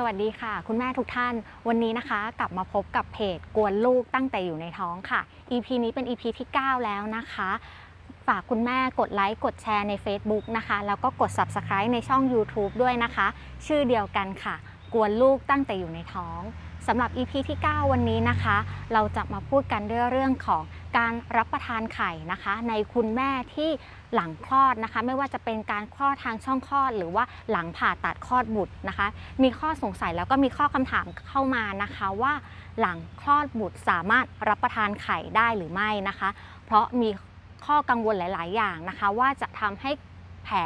สวัสดีค่ะ คุณแม่ทุกท่าน วันนี้นะคะกลับมาพบกับเพจกวนลูกตั้งแต่อยู่ในท้องค่ะ EP นี้เป็น EP ที่ 9 แล้วนะคะ ฝากคุณแม่กดไลค์กดแชร์ใน Facebook นะคะ แล้วก็กด Subscribe ในช่อง YouTube ด้วยนะคะ ชื่อเดียวกันค่ะ กวนลูกตั้งแต่อยู่ในท้อง สำหรับ EP ที่ 9 วันนี้นะคะ เราจะมาพูดกันด้วยเรื่องของการรับประทานไข่นะคะ ในคุณแม่ที่หลังคลอดนะคะ ไม่ว่าจะเป็นการคลอดทางช่องคลอด หรือว่าหลังผ่าตัดคลอดบุตรนะคะ มีข้อสงสัยแล้วก็มีข้อคำถามเข้ามานะคะว่า หลังคลอดบุตรสามารถรับประทานไข่ได้หรือไม่นะคะ เพราะมีข้อกังวลหลาย ๆ อย่างนะคะ ว่าจะทำให้ แผล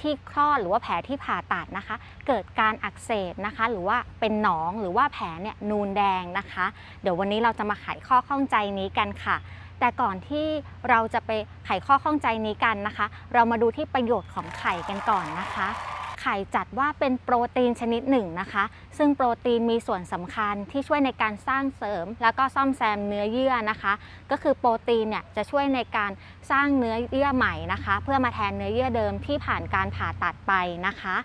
ที่คลอดหรือว่าแผลที่ผ่าตัดนะคะ เกิดการอักเสบนะคะ หรือว่าเป็นหนองหรือว่าแผลเนี่ยนูนแดงนะคะ เดี๋ยววันนี้เราจะมาไขข้อข้องใจนี้กันค่ะ แต่ก่อนที่เราจะไปไขข้อข้องใจนี้กันนะคะ เรามาดูที่ประโยชน์ของไข่กันก่อนนะคะ ไข่จัดว่าเป็นโปรตีนชนิดหนึ่งนะคะ ซึ่งโปรตีนมีส่วนสำคัญที่ช่วยในการสร้างเสริม แล้วก็ซ่อมแซมเนื้อเยื่อนะคะ ก็คือโปรตีนเนี่ยจะช่วยในการสร้างเนื้อเยื่อใหม่นะคะ เพื่อมาแทนเนื้อเยื่อเดิมที่ผ่านการผ่าตัดไปนะคะ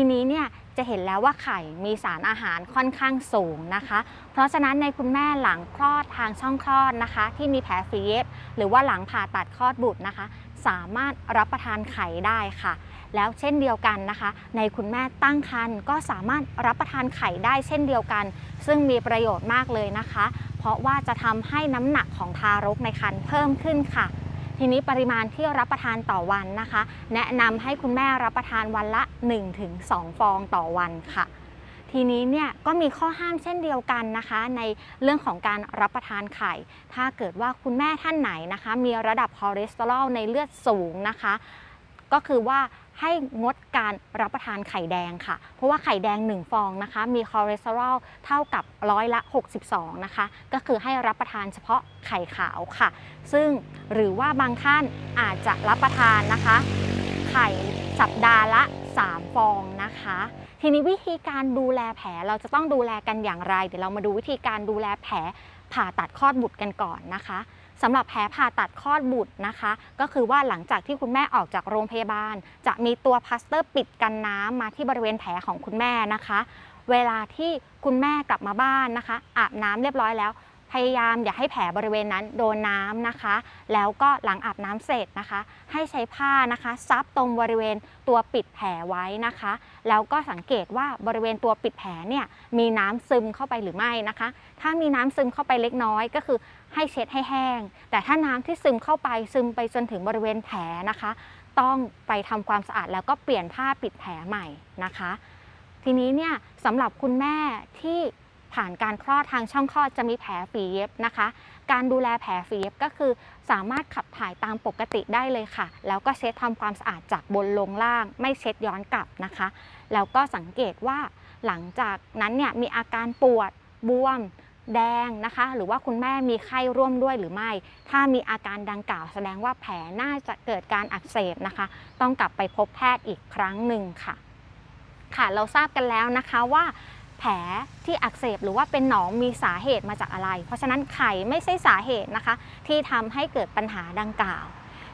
ทีนี้เนี่ยจะเห็นแล้วว่าไข่มีสารอาหารค่อนข้างสูงนะคะ เพราะฉะนั้นในคุณแม่หลังคลอดทางช่องคลอดนะคะ ที่มีแผลฝีเย็บหรือว่าหลังผ่าตัดคลอดบุตรนะคะ สามารถรับประทานไข่ได้ค่ะ แล้วเช่นเดียวกันนะคะ ในคุณแม่ตั้งครรภ์ก็สามารถรับประทานไข่ได้เช่นเดียวกัน ซึ่งมีประโยชน์มากเลยนะคะ เพราะว่าจะทำให้น้ำหนักของทารกในครรภ์เพิ่มขึ้นค่ะ ทีนี้ปริมาณที่รับประทานต่อวันนะคะ แนะนำให้คุณแม่รับประทานวันละ 1-2 ฟองต่อวันค่ะ ทีนี้เนี่ยก็มีข้อห้ามเช่นเดียวกันนะคะ ในเรื่องของการรับประทานไข่ ถ้าเกิดว่าคุณแม่ท่านไหนนะคะ มีระดับคอเลสเตอรอลในเลือดสูงนะคะ ก็คือว่า ให้งดการรับประทานไข่แดงค่ะ เพราะว่าไข่แดง 1 ฟองนะคะ มีคอเลสเตอรอลเท่ากับร้อยละ 62 นะคะ ก็คือให้รับประทานเฉพาะไข่ขาวค่ะ ซึ่งหรือว่าบางท่านอาจจะรับประทานนะคะ ไข่สัปดาห์ละ 3 ฟองนะคะ ทีนี้วิธีการดูแลแผลเราจะต้องดูแลกันอย่างไร เดี๋ยวเรามาดูวิธีการดูแลแผลผ่าตัดคลอดบุตรกันก่อนนะคะ สำหรับแผลผ่าตัดคลอดบุตรนะคะ ก็คือว่าหลังจากที่คุณแม่ออกจากโรงพยาบาล จะมีตัวพลาสเตอร์ปิดกันน้ำมาที่บริเวณแผลของคุณแม่นะคะ เวลาที่คุณแม่กลับมาบ้านนะคะ อาบน้ำเรียบร้อยแล้ว พยายามอย่าให้แผลบริเวณนั้นโดนน้ำนะคะ แล้วก็หลังอาบน้ำเสร็จนะคะ ให้ใช้ผ้านะคะซับตรงบริเวณตัวปิดแผลไว้นะคะ แล้วก็สังเกตว่าบริเวณตัวปิดแผลเนี่ยมีน้ำซึมเข้าไปหรือไม่นะคะ ถ้ามีน้ำซึมเข้าไปเล็กน้อยก็คือให้เช็ดให้แห้ง แต่ถ้าน้ำที่ซึมเข้าไปซึมไปจนถึงบริเวณแผลนะคะ ต้องไปทำความสะอาดแล้วก็เปลี่ยนผ้าปิดแผลใหม่นะคะ ทีนี้เนี่ยสำหรับคุณแม่ที่ ผ่านการคลอดทางช่องคลอดจะมีแผลฝีเย็บนะคะ การดูแลแผลฝีเย็บก็คือสามารถขับถ่ายตามปกติได้เลยค่ะ แล้วก็เช็ดทำความสะอาดจากบนลงล่าง ไม่เช็ดย้อนกลับนะคะ แล้วก็สังเกตว่าหลังจากนั้นเนี่ยมีอาการปวดบวมแดงนะคะ หรือว่าคุณแม่มีไข้ร่วมด้วยหรือไม่ ถ้ามีอาการดังกล่าวแสดงว่าแผลน่าจะเกิดการอักเสบนะคะ ต้องกลับไปพบแพทย์อีกครั้งหนึ่งค่ะ ค่ะเราทราบกันแล้วนะคะว่า แผลที่อักเสบหรือว่าเป็นหนองมีสาเหตุมาจากอะไร เพราะฉะนั้นไข่ไม่ใช่สาเหตุนะคะ ที่ทำให้เกิดปัญหาดังกล่าว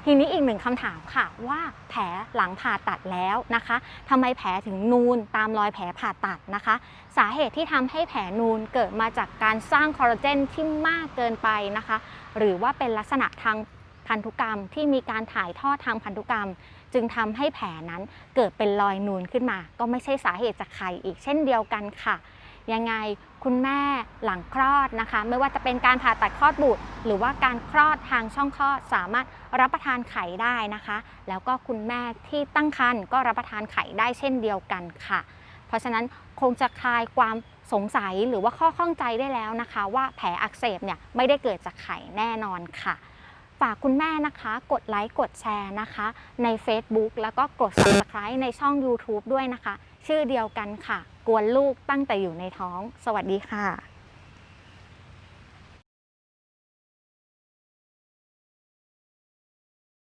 ทีนี้อีกหนึ่งคำถามค่ะว่าแผลหลังผ่าตัดแล้วนะคะทำไมแผลถึงนูนตามรอยแผลผ่าตัดนะคะ สาเหตุที่ทำให้แผลนูนเกิดมาจากการสร้างคอลลาเจนที่มากเกินไปนะคะ หรือว่าเป็นลักษณะทาง พันธุกรรมที่มีการถ่ายทอดทางพันธุกรรม จึงทำให้แผลนั้นเกิดเป็นรอยนูนขึ้นมา ก็ไม่ใช่สาเหตุจากไข่อีกเช่นเดียวกันค่ะ ยังไงคุณแม่หลังคลอดนะคะ ไม่ว่าจะเป็นการผ่าตัดคลอดบุตร หรือว่าการคลอดทางช่องคลอดสามารถรับประทานไข่ได้นะคะ แล้วก็คุณแม่ที่ตั้งครรภ์ก็รับประทานไข่ได้เช่นเดียวกันค่ะ เพราะฉะนั้นคงจะคลายความสงสัยหรือว่าข้อข้องใจได้แล้วนะคะ ว่าแผลอักเสบเนี่ยไม่ได้เกิดจากไข่แน่นอนค่ะากคุณแม่นะคะ กดไลค์กดแชร์นะคะ ใน Facebook แล้วก็กด Subscribe ในช่อง YouTube ด้วยนะคะ ชื่อเดียวกันค่ะ กวนลูกตั้งแต่อยู่ในท้อง สวัสดีค่ะ